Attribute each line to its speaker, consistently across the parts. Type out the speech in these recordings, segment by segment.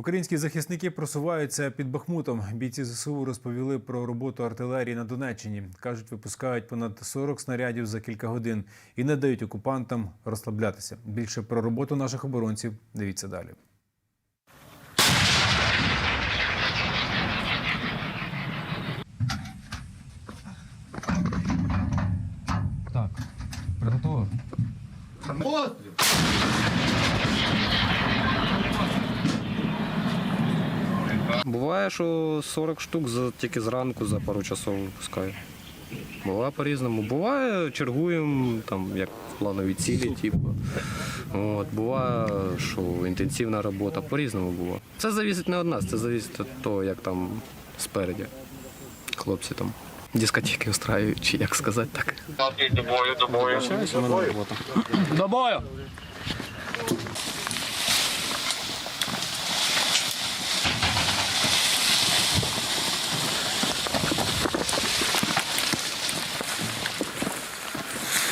Speaker 1: Українські захисники просуваються під Бахмутом. Бійці ЗСУ розповіли про роботу артилерії на Донеччині. кажуть, випускають понад 40 снарядів за кілька годин і не дають окупантам розслаблятися. Більше про роботу наших оборонців дивіться далі.
Speaker 2: Так, приготував.
Speaker 3: Буває, що 40 штук за, тільки зранку за пару часов випускаю. Буває по-різному. Буває, чергуємо, там, як планові цілі, типу. От, буває, що інтенсивна робота, по-різному буває. Це залежить не від нас, це залежить від того, як там спереді. Хлопці там дискотеки устраюють, чи як сказати так.
Speaker 4: До бою, до бою.
Speaker 3: До бою!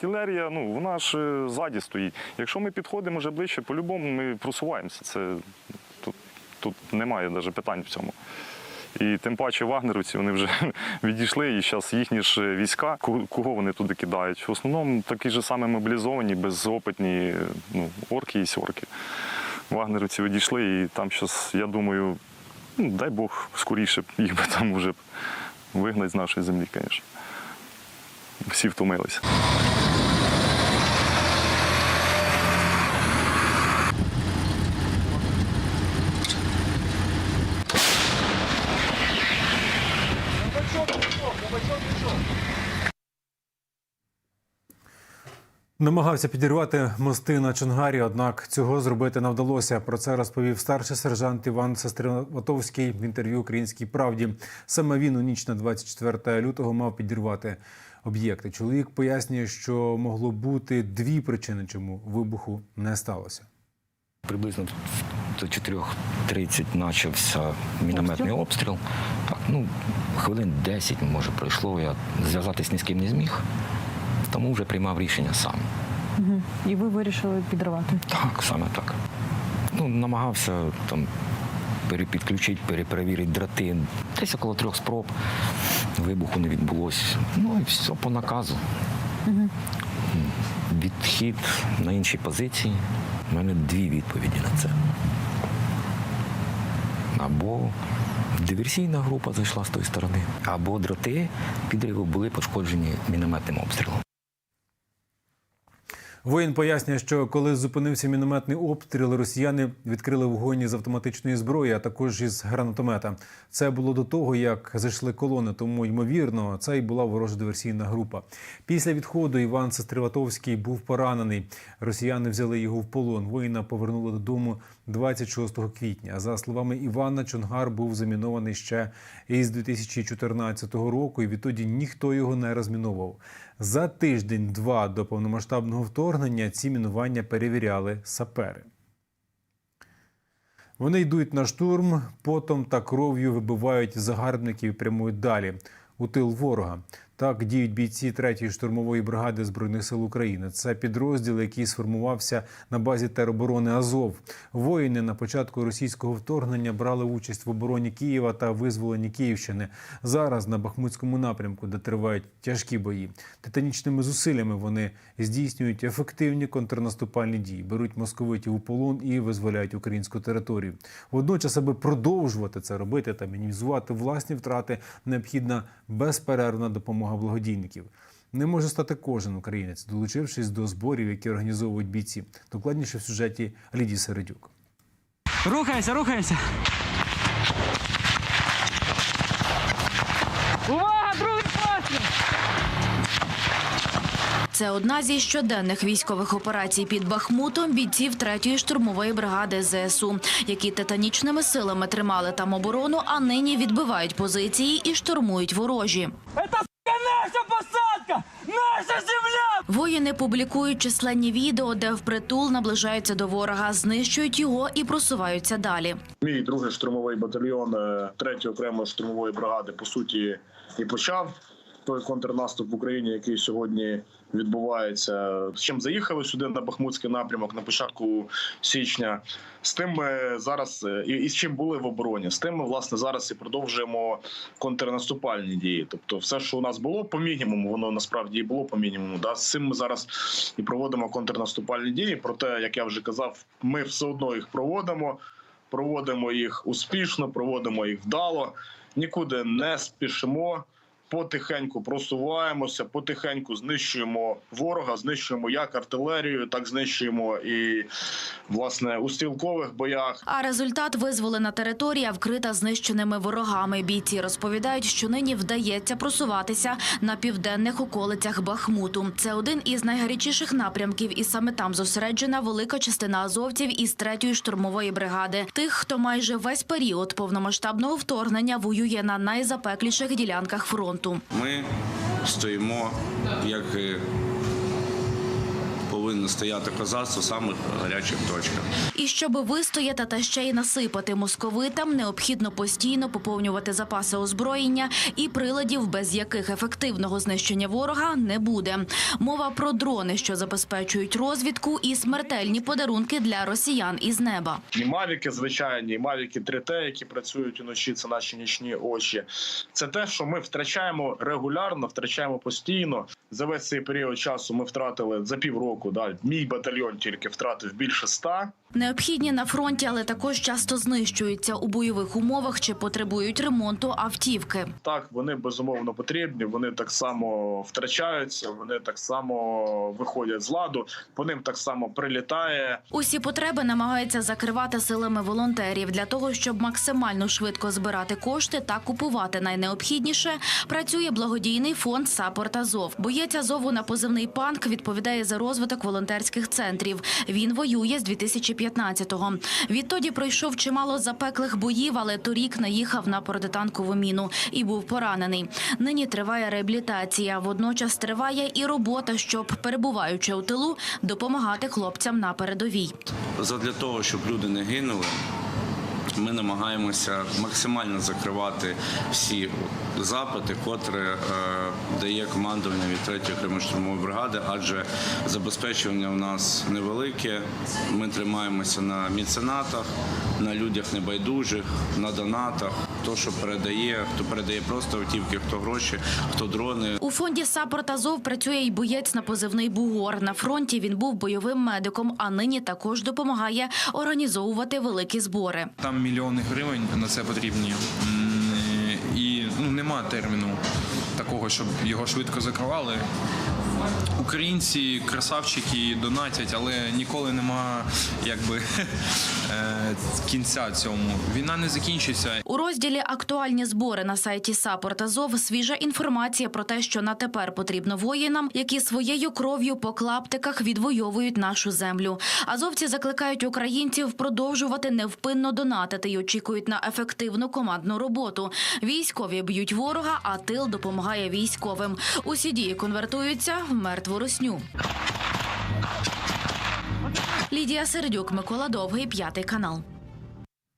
Speaker 5: Артилерія, ну вона ж е, ззаді стоїть. Якщо ми підходимо вже ближче, по-любому ми просуваємося. Це тут, тут немає навіть питань в цьому. І тим паче вагнерівці вони вже відійшли, і зараз їхні ж війська, кого вони туди кидають? В основному такі ж самі мобілізовані, безопитні ну, орки і сьорки. Вагнерівці відійшли, і там зараз, я думаю, ну, дай Бог, скоріше їх би там вже вигнати з нашої землі, звісно. Всі втомилися.
Speaker 1: Намагався підірвати мости на Чонгарі, однак цього зробити не вдалося. Про це розповів старший сержант Іван Сестреватовський в інтерв'ю Українській правді. Саме він у ніч на 24 лютого мав підірвати об'єкти. Чоловік пояснює, що могло бути дві причини, чому вибуху не сталося.
Speaker 6: Приблизно до 4.30 почався мінометний обстріл. Так, ну, хвилин 10, може, пройшло. Я зв'язатись ні з ким не зміг, тому вже приймав рішення сам.
Speaker 7: І ви вирішили підривати.
Speaker 6: Так, саме так. Ну, намагався там перепідключити, перепровірити дроти. Десь около трьох спроб. Вибуху не відбулося. Ну і все по наказу. Відхід на інші позиції. У мене дві відповіді на це. Або диверсійна група зайшла з тої сторони, або дроти підриву були пошкоджені мінометним обстрілом.
Speaker 1: Воїн пояснює, що коли зупинився мінометний обстріл, росіяни відкрили вогонь з автоматичної зброї, а також із гранатомета. Це було до того, як зайшли колони, тому ймовірно, це і була ворожа диверсійна група. Після відходу Іван Сестриватовський був поранений. Росіяни взяли його в полон. Воїна повернули додому 26 квітня. За словами Івана, Чонгар був замінований ще із 2014 року, і відтоді ніхто його не розміновував. За тиждень-два до повномасштабного вторгнення ці мінування перевіряли сапери. Вони йдуть на штурм, потом та кров'ю вибивають загарбників і прямують далі у тил ворога. Так діють бійці 3-ї штурмової бригади збройних сил України. Це підрозділ, який сформувався на базі тероборони Азов. Воїни на початку російського вторгнення брали участь в обороні Києва та визволенні Київщини. Зараз на Бахмутському напрямку, де тривають тяжкі бої. Титанічними зусиллями вони здійснюють ефективні контрнаступальні дії, беруть московитів у полон і визволяють українську територію. Водночас, аби продовжувати це робити та мінімізувати власні втрати, необхідна безперервна допомога благодійників. Не може стати кожен українець, долучившись до зборів, які організовують бійці. Докладніше в сюжеті Лідії Середюк.
Speaker 8: Рухаємося, рухаємося. Увага, другий постріл!
Speaker 9: Це одна зі щоденних військових операцій під Бахмутом бійців 3-ї штурмової бригади ЗСУ, які титанічними силами тримали там оборону, а нині відбивають позиції і штурмують ворожі.
Speaker 8: Наша посадка! Наша земля!
Speaker 9: Воїни публікують численні відео, де впритул наближаються до ворога, знищують його і просуваються далі.
Speaker 10: Мій другий штурмовий батальйон е, третьої окремої штурмової бригади по суті і почав той контрнаступ в Україні, який сьогодні відбувається. З чим заїхали сюди на Бахмутський напрямок на початку січня. З тим ми зараз е, і, і з чим були в обороні. З тим ми власне зараз і продовжуємо контрнаступальні дії. Тобто, все, що у нас було по мінімуму, воно насправді і було по мінімуму. Да? З цим ми зараз і проводимо контрнаступальні дії. Проте, як я вже казав, ми все одно їх проводимо проводимо їх успішно, проводимо їх вдало, нікуди не спішимо. Потихеньку просуваємося, потихеньку знищуємо ворога, знищуємо як артилерію, так знищуємо і власне у стрілкових боях.
Speaker 9: А результат визволена територія вкрита знищеними ворогами. Бійці розповідають, що нині вдається просуватися на південних околицях Бахмуту. Це один із найгарячіших напрямків, і саме там зосереджена велика частина азовців із третьої штурмової бригади. Тих, хто майже весь період повномасштабного вторгнення воює на найзапекліших ділянках фронту.
Speaker 11: Ми стоїмо, як і повинно стояти козацтво в самих гарячих точках.
Speaker 9: І щоб вистояти та ще й насипати московитам, необхідно постійно поповнювати запаси озброєння і приладів, без яких ефективного знищення ворога не буде. Мова про дрони, що забезпечують розвідку, і смертельні подарунки для росіян із неба.
Speaker 10: І мавіки звичайні, і мавіки 3T, які працюють уночі. Це наші нічні очі. Це те, що ми втрачаємо регулярно, втрачаємо постійно. За весь цей період часу ми втратили за півроку. Да, мій батальйон тільки втратив більше ста.
Speaker 9: Необхідні на фронті, але також часто знищуються у бойових умовах чи потребують ремонту автівки.
Speaker 10: Так, вони безумовно потрібні. Вони так само втрачаються, вони так само виходять з ладу. По ним так само прилітає.
Speaker 9: Усі потреби намагаються закривати силами волонтерів для того, щоб максимально швидко збирати кошти та купувати найнеобхідніше. Працює благодійний фонд Сапорт Азов. Боєць Азову на позивний панк відповідає за розвиток волонтерських центрів. Він воює з 2015-го. Відтоді пройшов чимало запеклих боїв, але торік наїхав на протитанкову міну і був поранений. Нині триває реабілітація. Водночас триває і робота, щоб перебуваючи у тилу, допомагати хлопцям на передовій.
Speaker 11: Задля того, щоб люди не гинули, ми намагаємося максимально закривати всі запити, котрі е, дає командування від 3-ї окремої штурмової бригади, адже забезпечення у нас невелике. Ми тримаємося на міценатах, на людях небайдужих, на донатах. Хто що передає, хто передає просто автівки, хто гроші, хто дрони.
Speaker 9: У фонді Сапорт Азов працює й боєць на позивний Бугор. На фронті він був бойовим медиком, а нині також допомагає організовувати великі збори.
Speaker 12: Там мільйони гривень на це потрібні. І ну, нема терміну такого, щоб його швидко закривали. Українці, красавчики донатять, але ніколи нема якби е, кінця цьому. Війна не закінчиться.
Speaker 9: У розділі Актуальні збори на сайті Сапорт Азов свіжа інформація про те, що на тепер потрібно воїнам, які своєю кров'ю по клаптиках відвоюють нашу землю. Азовці закликають українців продовжувати невпинно донатити і очікують на ефективну командну роботу. Військові б'ють ворога, а тил допомагає військовим. Усі дії конвертуються мертву росню. Лідія Сердюк, Микола Довгий, п'ятий канал.